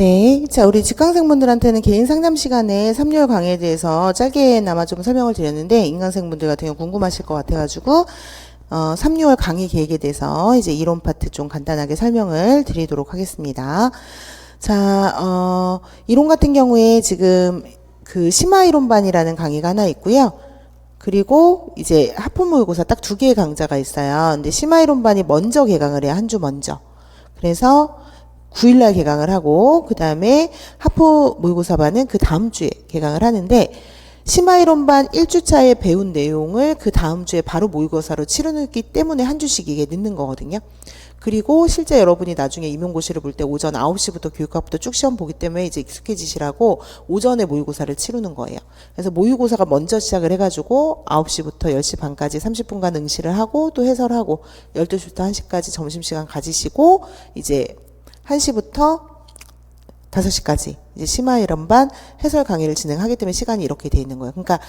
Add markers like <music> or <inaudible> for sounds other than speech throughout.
네. 자, 우리 직강생분들한테는 개인 상담 시간에 3개월 강의에 대해서 짧게나마 좀 설명을 드렸는데, 인강생분들 같은 경우 궁금하실 것 같아가지고, 어, 3개월 강의 계획에 대해서 이제 이론 파트 좀 간단하게 설명을 드리도록 하겠습니다. 자, 어, 이론 같은 경우에 지금 그 심화 이론반이라는 강의가 하나 있고요. 그리고 이제 하품 모의고사 딱 두 개의 강좌가 있어요. 근데 심화 이론반이 먼저 개강을 해요. 한 주 먼저. 그래서 9일날 개강을 하고 그 다음에 하프 모의고사반은 그 다음 주에 개강을 하는데 심화이론반 1주차에 배운 내용을 그 다음 주에 바로 모의고사로 치르기 때문에 한 주씩 이게 늦는 거거든요. 그리고 실제 여러분이 나중에 임용고시를 볼 때 오전 9시부터 교육학부터 쭉 시험 보기 때문에 이제 익숙해지시라고 오전에 모의고사를 치르는 거예요. 그래서 모의고사가 먼저 시작을 해가지고 9시부터 10시 반까지 30분간 응시를 하고 또 해설하고 12시부터 1시까지 점심시간 가지시고 이제 1시부터 5시까지 이제 심화 이론반 해설 강의를 진행하기 때문에 시간이 이렇게 돼 있는 거예요. 그러니까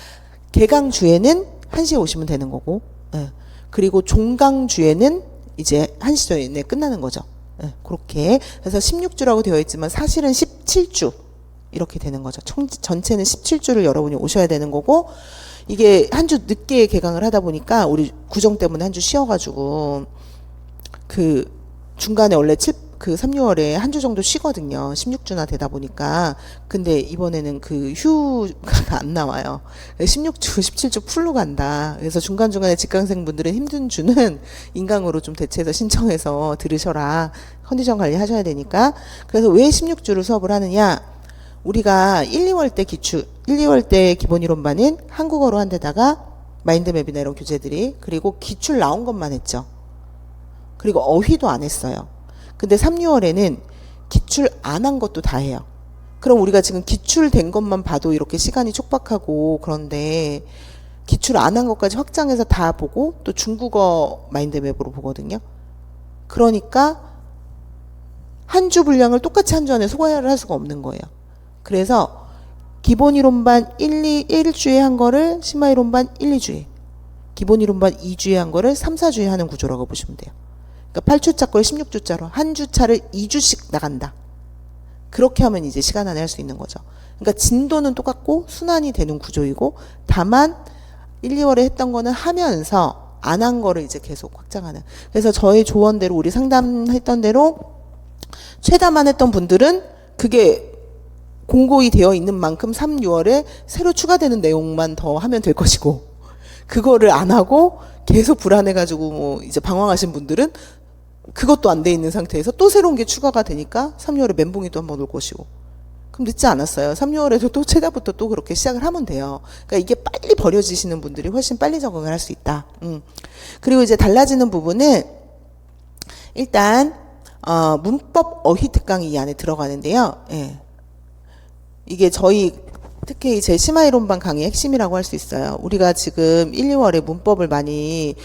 개강 주에는 1시에 오시면 되는 거고, 예. 그리고 종강 주에는 이제 1시 전에 끝나는 거죠. 예. 그렇게. 그래서 16주라고 되어 있지만 사실은 17주 이렇게 되는 거죠. 총, 전체는 17주를 여러분이 오셔야 되는 거고, 이게 한 주 늦게 개강을 하다 보니까 우리 구정 때문에 한 주 쉬어가지고 그 중간에 원래 7, 그 3, 6월에 한 주 정도 쉬거든요. 16주나 되다 보니까. 근데 이번에는 그 휴가가 안 나와요. 16주, 17주 풀로 간다. 그래서 중간중간에 직강생분들은 힘든 주는 인강으로 좀 대체해서 신청해서 들으셔라. 컨디션 관리 하셔야 되니까. 그래서 왜 16주를 수업을 하느냐? 우리가 1, 2월 때 기출, 1, 2월 때 기본 이론반은 한국어로 한 데다가 마인드맵이나 이런 교재들이 그리고 기출 나온 것만 했죠. 그리고 어휘도 안 했어요. 근데 3, 6월에는 기출 안 한 것도 다 해요. 그럼 우리가 지금 기출된 것만 봐도 이렇게 시간이 촉박하고 그런데 기출 안 한 것까지 확장해서 다 보고 또 중국어 마인드맵으로 보거든요. 그러니까 한 주 분량을 똑같이 한 주 안에 소화를 할 수가 없는 거예요. 그래서 기본 이론반 1, 2, 1주에 한 거를 심화 이론반 1, 2주에 기본 이론반 2주에 한 거를 3, 4주에 하는 구조라고 보시면 돼요. 그러니까 8주차 걸 16주차로 한 주차를 2주씩 나간다. 그렇게 하면 이제 시간 안에 할 수 있는 거죠. 그러니까 진도는 똑같고 순환이 되는 구조이고 다만 1, 2월에 했던 거는 하면서 안 한 거를 이제 계속 확장하는. 그래서 저의 조언대로 우리 상담했던 대로 최다만 했던 분들은 그게 공고히 되어 있는 만큼 3, 6월에 새로 추가되는 내용만 더 하면 될 것이고 그거를 안 하고 계속 불안해가지고 뭐 이제 방황하신 분들은 그것도 안 돼 있는 상태에서 또 새로운 게 추가가 되니까 3, 6월에 멘붕이 또 한 번 올 것이고 그럼 늦지 않았어요. 3, 6월에도 또 최다부터 또 그렇게 시작을 하면 돼요. 그러니까 이게 빨리 버려지시는 분들이 훨씬 빨리 적응을 할 수 있다. 음. 그리고 이제 달라지는 부분은 일단 어, 문법 어휘 특강이 이 안에 들어가는데요. 예. 이게 저희 특히 제 심화 이론반 강의 핵심이라고 할 수 있어요. 우리가 지금 1, 2월에 문법을 많이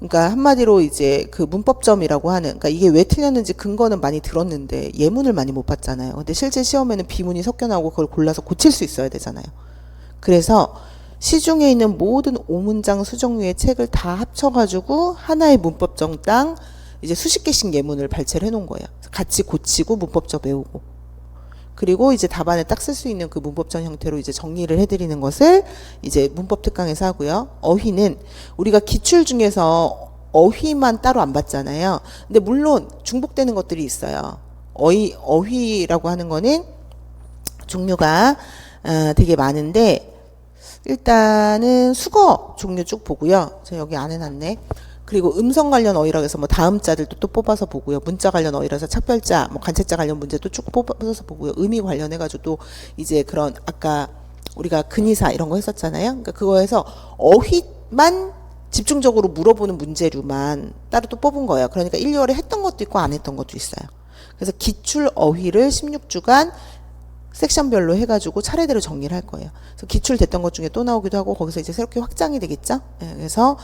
그러니까 한마디로 이제 그 문법점이라고 하는 그러니까 이게 왜 틀렸는지 근거는 많이 들었는데 예문을 많이 못 봤잖아요. 근데 실제 시험에는 비문이 섞여 나오고 그걸 골라서 고칠 수 있어야 되잖아요. 그래서 시중에 있는 모든 오문장 수정류의 책을 다 합쳐가지고 하나의 문법점당 이제 수십 개씩 예문을 발췌를 해놓은 거예요. 같이 고치고 문법점 외우고. 그리고 이제 답안에 딱 쓸 수 있는 그 문법전 형태로 이제 정리를 해드리는 것을 이제 문법 특강에서 하고요. 어휘는 우리가 기출 중에서 어휘만 따로 안 봤잖아요. 근데 물론 중복되는 것들이 있어요. 어휘, 어휘라고 하는 거는 종류가 어, 되게 많은데 일단은 수거 종류 쭉 보고요. 제가 여기 안 해놨네. 그리고 음성 관련 어휘라고 해서 뭐 다음 자들도 또 뽑아서 보고요. 문자 관련 어휘라서 착별자, 뭐 관찰자 관련 문제도 쭉 뽑아서 보고요. 의미 관련해 가지고 또 이제 그런 아까 우리가 근의사 이런 거 했었잖아요. 그러니까 그거에서 어휘만 집중적으로 물어보는 문제류만 따로 또 뽑은 거예요. 그러니까 1, 2월에 했던 것도 있고 안 했던 것도 있어요. 그래서 기출 어휘를 16주간 섹션별로 해가지고 차례대로 정리를 할 거예요. 그래서 기출됐던 것 중에 또 나오기도 하고 거기서 이제 새롭게 확장이 되겠죠. 예, 그래서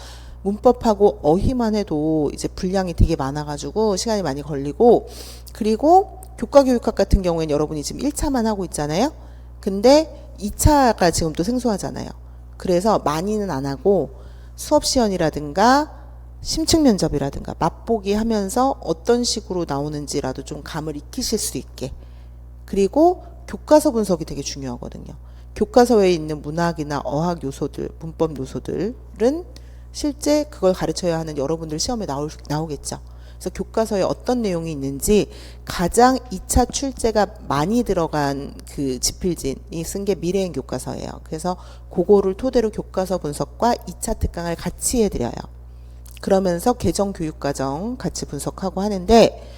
문법하고 어휘만 해도 이제 분량이 되게 많아가지고 시간이 많이 걸리고 그리고 교과 교육학 같은 경우에는 여러분이 지금 1차만 하고 있잖아요. 근데 2차가 지금 또 생소하잖아요. 그래서 많이는 안 하고 수업 시연이라든가 심층 면접이라든가 맛보기 하면서 어떤 식으로 나오는지라도 좀 감을 익히실 수 있게 그리고 교과서 분석이 되게 중요하거든요. 교과서에 있는 문학이나 어학 요소들, 문법 요소들은 실제 그걸 가르쳐야 하는 여러분들 시험에 나올, 나오겠죠. 그래서 교과서에 어떤 내용이 있는지 가장 2차 출제가 많이 들어간 그 지필진이 쓴 게 미래행 교과서예요. 그래서 그거를 토대로 교과서 분석과 2차 특강을 같이 해드려요. 그러면서 개정 교육과정 같이 분석하고 하는데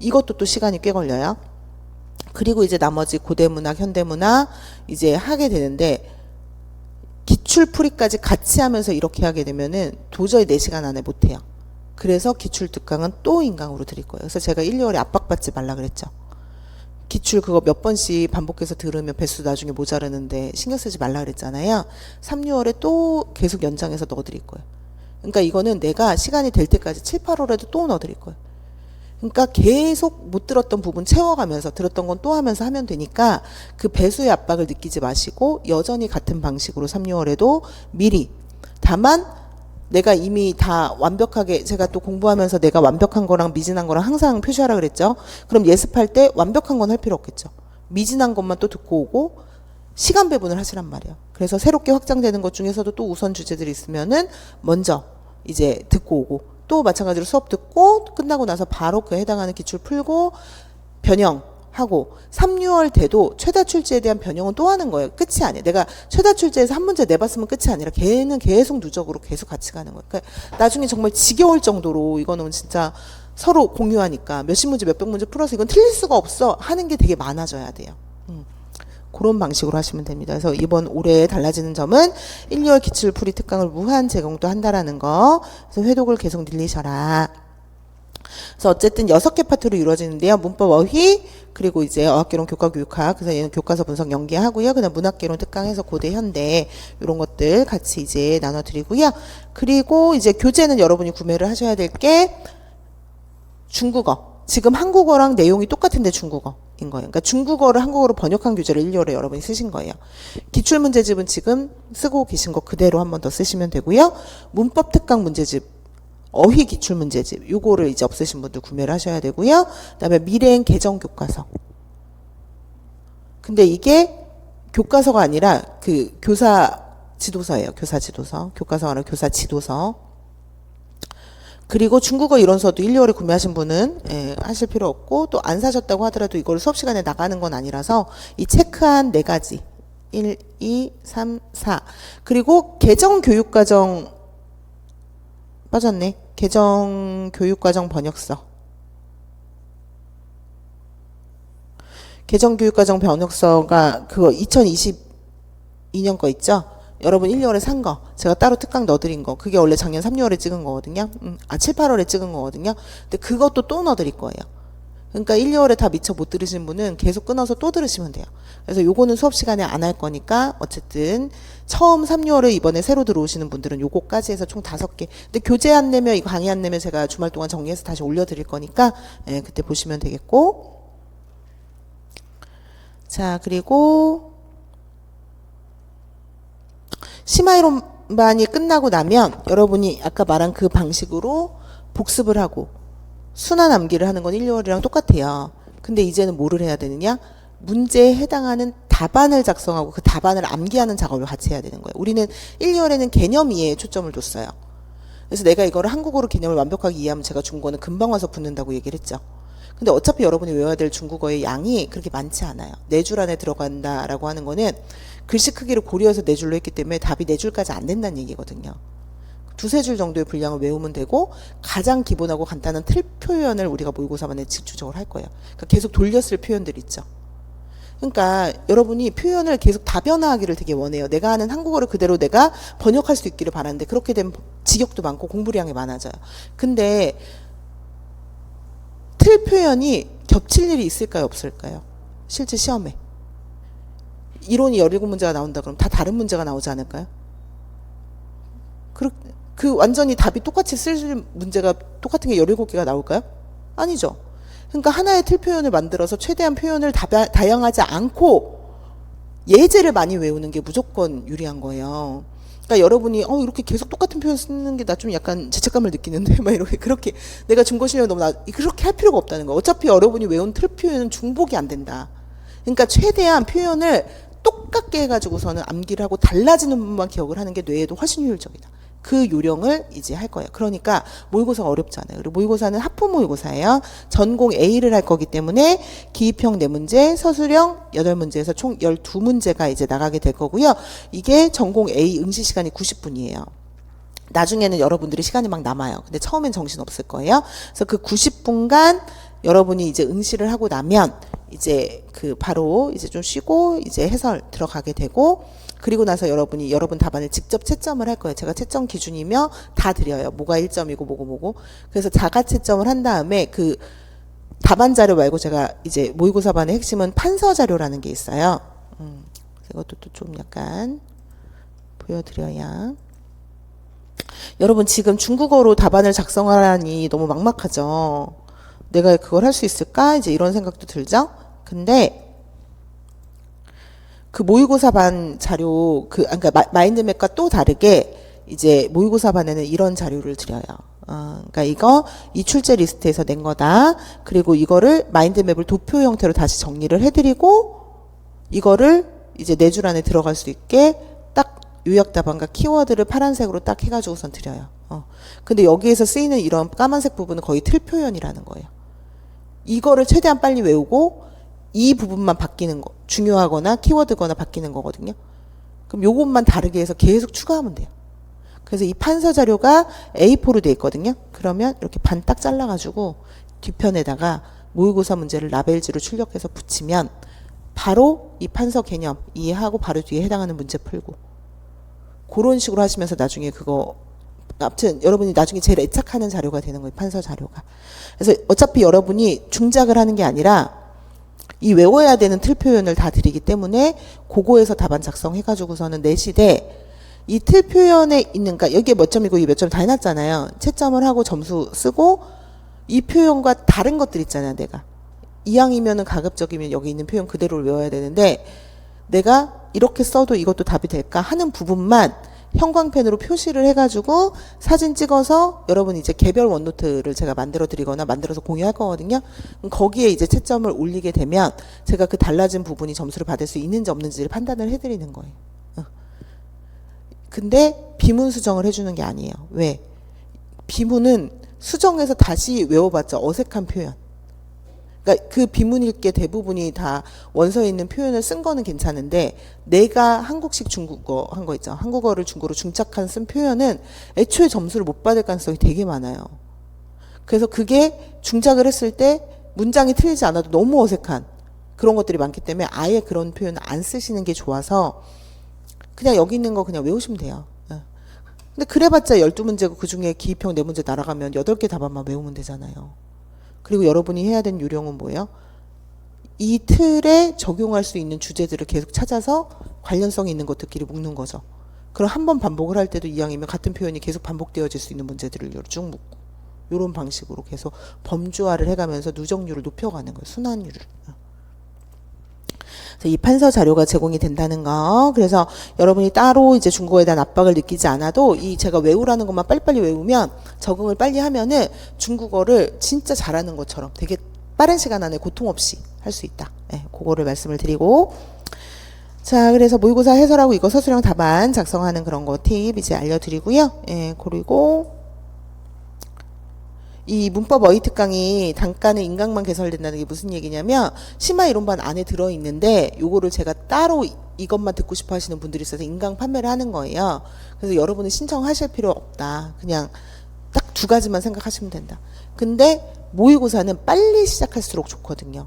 이것도 또 시간이 꽤 걸려요. 그리고 이제 나머지 고대문학, 현대문학 이제 하게 되는데 기출풀이까지 같이 하면서 이렇게 하게 되면은 도저히 4시간 안에 못해요. 그래서 기출 특강은 또 인강으로 드릴 거예요. 그래서 제가 1, 2월에 압박받지 말라 그랬죠. 기출 그거 몇 번씩 반복해서 들으면 배수 나중에 모자르는데 신경 쓰지 말라 그랬잖아요. 3, 6월에 또 계속 연장해서 넣어드릴 거예요. 그러니까 이거는 내가 시간이 될 때까지 7, 8월에도 또 넣어드릴 거예요. 그러니까 계속 못 들었던 부분 채워가면서 들었던 건 또 하면서 하면 되니까 그 배수의 압박을 느끼지 마시고 여전히 같은 방식으로 3, 6월에도 미리 다만 내가 이미 다 완벽하게 제가 또 공부하면서 내가 완벽한 거랑 미진한 거랑 항상 표시하라 그랬죠. 그럼 예습할 때 완벽한 건 할 필요 없겠죠. 미진한 것만 또 듣고 오고 시간 배분을 하시란 말이에요. 그래서 새롭게 확장되는 것 중에서도 또 우선 주제들이 있으면은 먼저 이제 듣고 오고 또 마찬가지로 수업 듣고 끝나고 나서 바로 그 해당하는 기출 풀고 변형 하고 3, 6월 돼도 최다 출제에 대한 변형은 또 하는 거예요. 끝이 아니에요. 내가 최다 출제에서 한 문제 내봤으면 끝이 아니라 걔는 계속 누적으로 계속 같이 가는 거예요. 그러니까 나중에 정말 지겨울 정도로 이거는 진짜 서로 공유하니까 몇십 문제 몇백 문제 풀어서 이건 틀릴 수가 없어 하는 게 되게 많아져야 돼요. 음. 그런 방식으로 하시면 됩니다. 그래서 이번 올해 달라지는 점은 1, 2월 기출풀이 특강을 무한 제공도 한다라는 거. 그래서 회독을 계속 늘리셔라. 그래서 어쨌든 여섯 개 파트로 이루어지는데요. 문법 어휘, 그리고 이제 어학개론 교과 교육학, 그래서 얘는 교과서 분석 연계하고요. 그다음 문학개론 특강해서 고대 현대 이런 것들 같이 이제 나눠드리고요. 그리고 이제 교재는 여러분이 구매를 하셔야 될 게 중국어. 지금 한국어랑 내용이 똑같은데 중국어 인 거예요. 그러니까 중국어를 한국어로 번역한 교재를 1, 2월에 여러분이 쓰신 거예요. 기출 문제집은 지금 쓰고 계신 거 그대로 한 번 더 쓰시면 되고요. 문법 특강 문제집 어휘 기출 문제집 요거를 이제 없으신 분들 구매를 하셔야 되고요. 그다음에 미래행 개정 교과서. 근데 이게 교과서가 아니라 그 교사 지도서예요. 교사 지도서. 교과서가 아니라 교사 지도서. 그리고 중국어 이론서도 1, 2월에 구매하신 분은 예, 하실 필요 없고 또 안 사셨다고 하더라도 이걸 수업 시간에 나가는 건 아니라서 이 체크한 네 가지 1, 2, 3, 4 그리고 개정 교육과정 빠졌네. 개정 교육과정 번역서. 개정 교육과정 번역서가 그거 2022년 거 있죠? 여러분 1, 2월에 산 거, 제가 따로 특강 넣어드린 거, 그게 원래 작년 3, 6월에 찍은 거거든요. 음, 아, 7, 8월에 찍은 거거든요. 근데 그것도 또 넣어드릴 거예요. 그러니까 1, 2월에 다 미처 못 들으신 분은 계속 끊어서 또 들으시면 돼요. 그래서 요거는 수업 시간에 안 할 거니까 어쨌든 처음 3, 6월에 이번에 새로 들어오시는 분들은 요거까지 해서 총 다섯 개. 근데 교재 안 내면 이거 강의 안 내면 제가 주말 동안 정리해서 다시 올려드릴 거니까 예, 그때 보시면 되겠고. 자 그리고 심화이론반이 끝나고 나면 여러분이 아까 말한 그 방식으로 복습을 하고 순환 암기를 하는 건 1, 2월이랑 똑같아요. 근데 이제는 뭐를 해야 되느냐? 문제에 해당하는 답안을 작성하고 그 답안을 암기하는 작업을 같이 해야 되는 거예요. 우리는 1, 2월에는 개념 이해에 초점을 뒀어요. 그래서 내가 이거를 한국어로 개념을 완벽하게 이해하면 제가 중국어는 금방 와서 붙는다고 얘기를 했죠. 근데 어차피 여러분이 외워야 될 중국어의 양이 그렇게 많지 않아요. 네 줄 안에 들어간다라고 하는 거는 글씨 크기를 고려해서 네 줄로 했기 때문에 답이 네 줄까지 안 된다는 얘기거든요. 두세 줄 정도의 분량을 외우면 되고 가장 기본하고 간단한 틀 표현을 우리가 모의고사만에 집중적으로 할 거예요. 그러니까 계속 돌렸을 표현들 있죠. 그러니까 여러분이 표현을 계속 다변화하기를 되게 원해요. 내가 하는 한국어를 그대로 내가 번역할 수 있기를 바라는데 그렇게 되면 직역도 많고 공부량이 많아져요. 근데 틀 표현이 겹칠 일이 있을까요, 없을까요? 실제 시험에. 이론이 17문제가 나온다 그러면 다 다른 문제가 나오지 않을까요? 그, 그 완전히 답이 똑같이 쓸 문제가 똑같은 게 17개가 나올까요? 아니죠. 그러니까 하나의 틀 표현을 만들어서 최대한 표현을 다, 다양하지 않고 예제를 많이 외우는 게 무조건 유리한 거예요. 그러니까 여러분이 어 이렇게 계속 똑같은 표현 쓰는 게 나 좀 약간 죄책감을 느끼는데 <laughs> 막 이렇게 그렇게 내가 중고 실력 너무 나 그렇게 할 필요가 없다는 거. 어차피 여러분이 외운 틀 표현은 중복이 안 된다. 그러니까 최대한 표현을 똑같게 해가지고서는 암기를 하고 달라지는 부분만 기억을 하는 게 뇌에도 훨씬 효율적이다. 그 요령을 이제 할 거예요. 그러니까 모의고사가 어렵지 않아요. 그리고 모의고사는 하프 모의고사예요. 전공 A를 할 거기 때문에 기입형 4문제, 서술형 8문제에서 총 12문제가 이제 나가게 될 거고요. 이게 전공 A 응시 시간이 90분이에요. 나중에는 여러분들이 시간이 막 남아요. 근데 처음엔 정신 없을 거예요. 그래서 그 90분간 여러분이 이제 응시를 하고 나면 이제 그 바로 이제 좀 쉬고 이제 해설 들어가게 되고 그리고 나서 여러분이 여러분 답안을 직접 채점을 할 거예요. 제가 채점 기준이며 다 드려요. 뭐가 1점이고 뭐고 뭐고. 그래서 자가 채점을 한 다음에 그 답안 자료 말고 제가 이제 모의고사반의 핵심은 판서 자료라는 게 있어요. 음, 이것도 또 좀 약간 보여드려야. 여러분 지금 중국어로 답안을 작성하라니 너무 막막하죠. 내가 그걸 할 수 있을까? 이제 이런 생각도 들죠. 근데 그 모의고사 반 자료 그 아, 그러니까 마- 마인드맵과 또 다르게 이제 모의고사 반에는 이런 자료를 드려요. 어, 그러니까 이거 이 출제 리스트에서 낸 거다. 그리고 이거를 마인드맵을 도표 형태로 다시 정리를 해드리고 이거를 이제 네 줄 안에 들어갈 수 있게 딱 요약 답안과 키워드를 파란색으로 딱 해가지고선 드려요. 어. 근데 여기에서 쓰이는 이런 까만색 부분은 거의 틀 표현이라는 거예요. 이거를 최대한 빨리 외우고 이 부분만 바뀌는 거 중요하거나 키워드거나 바뀌는 거거든요. 그럼 요것만 다르게 해서 계속 추가하면 돼요. 그래서 이 판서 자료가 A4로 돼 있거든요. 그러면 이렇게 반 딱 잘라가지고 뒤편에다가 모의고사 문제를 라벨지로 출력해서 붙이면 바로 이 판서 개념 이해하고 바로 뒤에 해당하는 문제 풀고 그런 식으로 하시면서 나중에 그거 아무튼 여러분이 나중에 제일 애착하는 자료가 되는 거예요. 판서 자료가. 그래서 어차피 여러분이 중작을 하는 게 아니라 이 외워야 되는 틀 표현을 다 드리기 때문에 그거에서 답안 작성해 가지고서는 내시되 이 틀 표현에 있는 그러니까 여기에 몇 점이고 이 몇 점 다 해놨잖아요. 채점을 하고 점수 쓰고 이 표현과 다른 것들 있잖아요. 내가 이항이면은 가급적이면 여기 있는 표현 그대로를 외워야 되는데 내가 이렇게 써도 이것도 답이 될까 하는 부분만 형광펜으로 표시를 해가지고 사진 찍어서 여러분 이제 개별 원노트를 제가 만들어 드리거나 만들어서 공유할 거거든요. 거기에 이제 채점을 올리게 되면 제가 그 달라진 부분이 점수를 받을 수 있는지 없는지를 판단을 해드리는 거예요. 어. 근데 비문 수정을 해주는 게 아니에요. 왜? 비문은 수정해서 다시 외워봤자 어색한 표현. 그러니까 그 비문 읽기 대부분이 다 원서에 있는 표현을 쓴 거는 괜찮은데 내가 한국식 중국어 한 거 있죠. 한국어를 중국어로 중착한 쓴 표현은 애초에 점수를 못 받을 가능성이 되게 많아요. 그래서 그게 중작을 했을 때 문장이 틀리지 않아도 너무 어색한 그런 것들이 많기 때문에 아예 그런 표현을 안 쓰시는 게 좋아서 그냥 여기 있는 거 그냥 외우시면 돼요. 예. 근데 그래봤자 12문제고 그중에 기입형 4문제 날아가면 8개 답안만 외우면 되잖아요. 그리고 여러분이 해야 되는 요령은 뭐예요? 이 틀에 적용할 수 있는 주제들을 계속 찾아서 관련성 있는 것들끼리 묶는 거죠. 그럼 한 번 반복을 할 때도 이왕이면 같은 표현이 계속 반복되어질 수 있는 문제들을 쭉 묶고 이런 방식으로 계속 범주화를 해가면서 누적률을 높여가는 거예요. 순환율을. 이 판서 자료가 제공이 된다는 거. 그래서 여러분이 따로 이제 중국어에 대한 압박을 느끼지 않아도 이 제가 외우라는 것만 빨리빨리 외우면 적응을 빨리 하면은 중국어를 진짜 잘하는 것처럼 되게 빠른 시간 안에 고통 없이 할 수 있다. 예, 그거를 말씀을 드리고. 자, 그래서 모의고사 해설하고 이거 서술형 답안 작성하는 그런 거 팁 이제 알려드리고요. 예, 그리고 이 문법 어휘 특 강이 단가는 인강만 개설된다는 게 무슨 얘기냐면 심화 이론반 안에 들어 있는데 요거를 제가 따로 이- 이것만 듣고 싶어 하시는 분들이 있어서 인강 판매를 하는 거예요. 그래서 여러분은 신청하실 필요 없다. 그냥 딱 두 가지만 생각하시면 된다. 근데 모의고사는 빨리 시작할수록 좋거든요.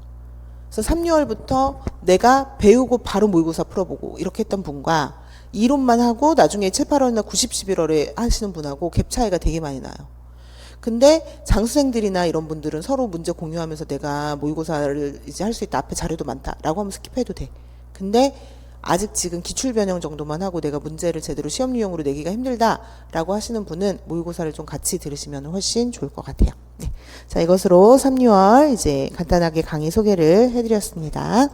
그래서 3, 6월부터 내가 배우고 바로 모의고사 풀어보고 이렇게 했던 분과 이론만 하고 나중에 7, 8월이나 90, 11월에 하시는 분하고 갭 차이가 되게 많이 나요. 근데 장수생들이나 이런 분들은 서로 문제 공유하면서 내가 모의고사를 이제 할 수 있다. 앞에 자료도 많다라고 하면 스킵해도 돼. 근데 아직 지금 기출 변형 정도만 하고 내가 문제를 제대로 시험 유형으로 내기가 힘들다라고 하시는 분은 모의고사를 좀 같이 들으시면 훨씬 좋을 것 같아요. 네. 자, 이것으로 3, 6월 이제 간단하게 강의 소개를 해드렸습니다.